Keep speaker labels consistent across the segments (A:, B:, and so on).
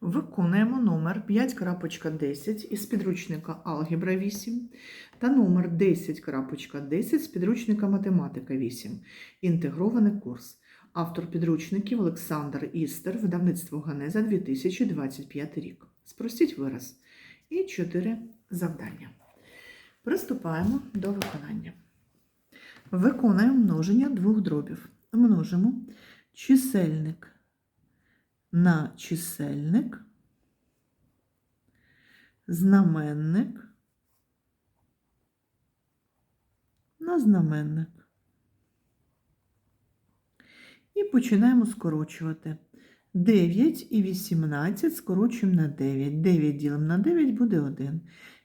A: Виконуємо номер 5.10 із підручника Алгебра 8 та номер 10.10 з підручника Математика 8. Інтегрований курс. Автор підручників Олександр Істер, видавництво Ганеза 2025 рік. Спростіть вираз. І 4 завдання. Приступаємо до виконання. Виконуємо множення двох дробів. Множимо чисельник на чисельник, знаменник на знаменник. І починаємо скорочувати. 9 і 18 скорочуємо на 9. 9 ділимо на 9 буде 1.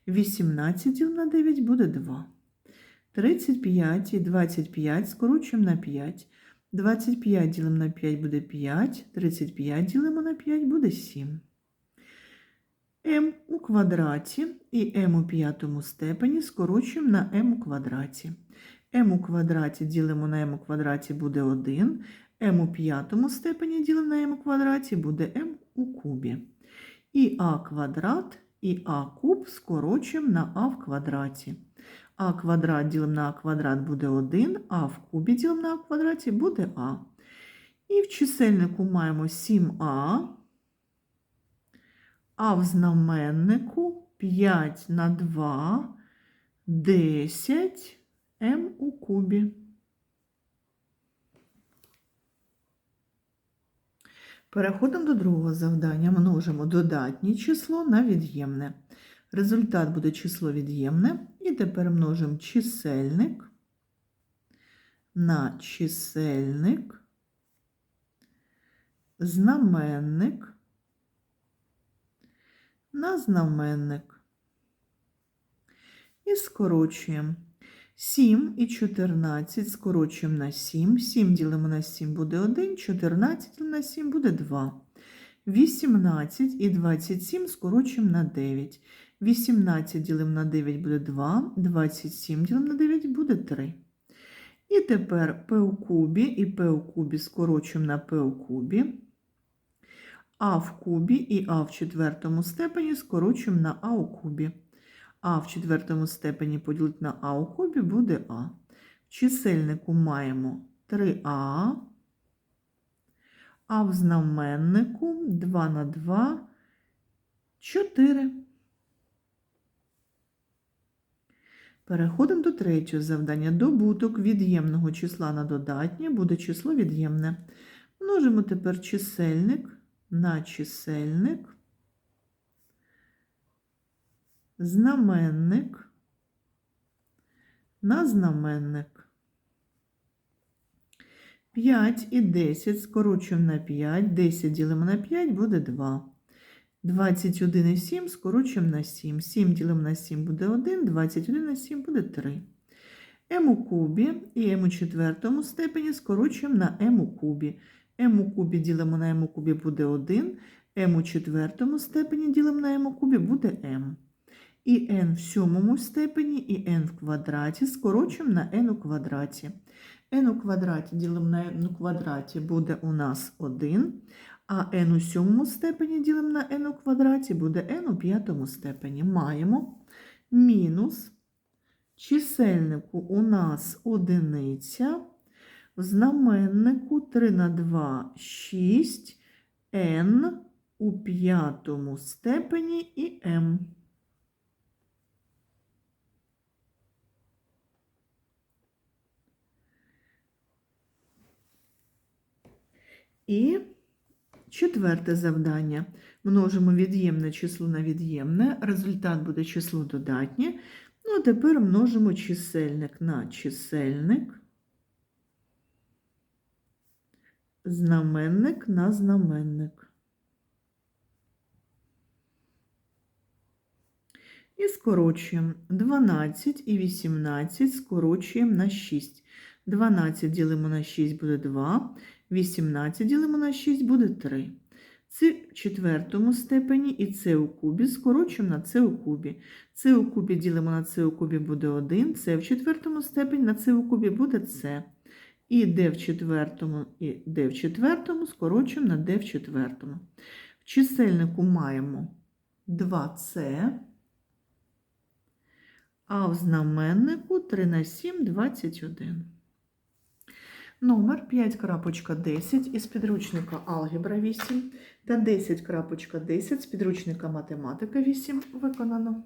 A: 18 ділимо на 9 буде 2. 35 і 25 скорочуємо на 5. 25 ділимо на 5 буде 5, 35 ділимо на 5 буде 7. m у квадраті і m у п'ятому степені скорочуємо на m у квадраті. m у квадраті ділимо на m у квадраті буде 1, m у п'ятому степені ділимо на m у квадраті буде m у кубі. І а квадрат і а куб скорочуємо на а в квадраті. А квадрат ділимо на а квадрат буде 1, а в кубі ділимо на а квадраті буде а. І в чисельнику маємо 7а, а в знаменнику 5 на 2, 10 м у кубі. Переходимо до другого завдання. Множимо додатнє число на від'ємне. Результат буде число від'ємне. І тепер множимо чисельник на чисельник, знаменник на знаменник. І скорочуємо. 7 і 14 скорочуємо на 7. 7 ділимо на 7 буде 1, 14 на 7 буде 2. 18 і 27 скорочуємо на 9. 18 ділимо на 9 буде 2, 27 ділимо на 9 буде 3. І тепер p у кубі і p у кубі скорочуємо на p у кубі. А в кубі і а в четвертому степені скорочуємо на а у кубі. А в четвертому степені поділити на а у кубі буде а. В чисельнику маємо 3а, а в знаменнику 2 на 2 4. Переходимо до третього завдання. Добуток від'ємного числа на додатнє буде число від'ємне. Множимо тепер чисельник на чисельник, знаменник на знаменник. 5 і 10 скорочуємо на 5, 10 ділимо на 5 буде 2. 21 і 7 скорочуємо на 7. 7 ділимо на 7 буде 1, 21 на 7 буде 3. М у кубі і М у четвертому степені скорочуємо на М у кубі. М у кубі ділимо на М у кубі буде 1, М у четвертому степені ділимо на М у кубі буде М. І n в сьомому степені, і n в квадраті скорочуємо на n у квадраті. n у квадраті ділимо на n у квадраті буде у нас 1, а n у сьомому степені ділимо на n у квадраті буде n у п'ятому степені. Маємо мінус чисельнику у нас одиниця, в знаменнику 3 на 2 6, n у п'ятому степені і m. І четверте завдання. Множимо від'ємне число на від'ємне, результат буде число додатнє. Ну, а тепер множимо чисельник на чисельник, знаменник на знаменник. І скорочуємо 12 і 18 скорочуємо на 6. 12 ділимо на 6 буде 2, 18 ділимо на 6 буде 3. Це в четвертому степені і це у кубі скорочуємо на це у кубі. Це у кубі ділимо на це у кубі буде 1, це в четвертому степені на це у кубі буде це. І d в четвертому, і d в четвертому скорочуємо на d в четвертому. В чисельнику маємо 2С, а в знаменнику 3 на 7 – 21. Номер 5.10 із підручника Алгебра 8 та 10.10 з підручника Математика 8 виконано.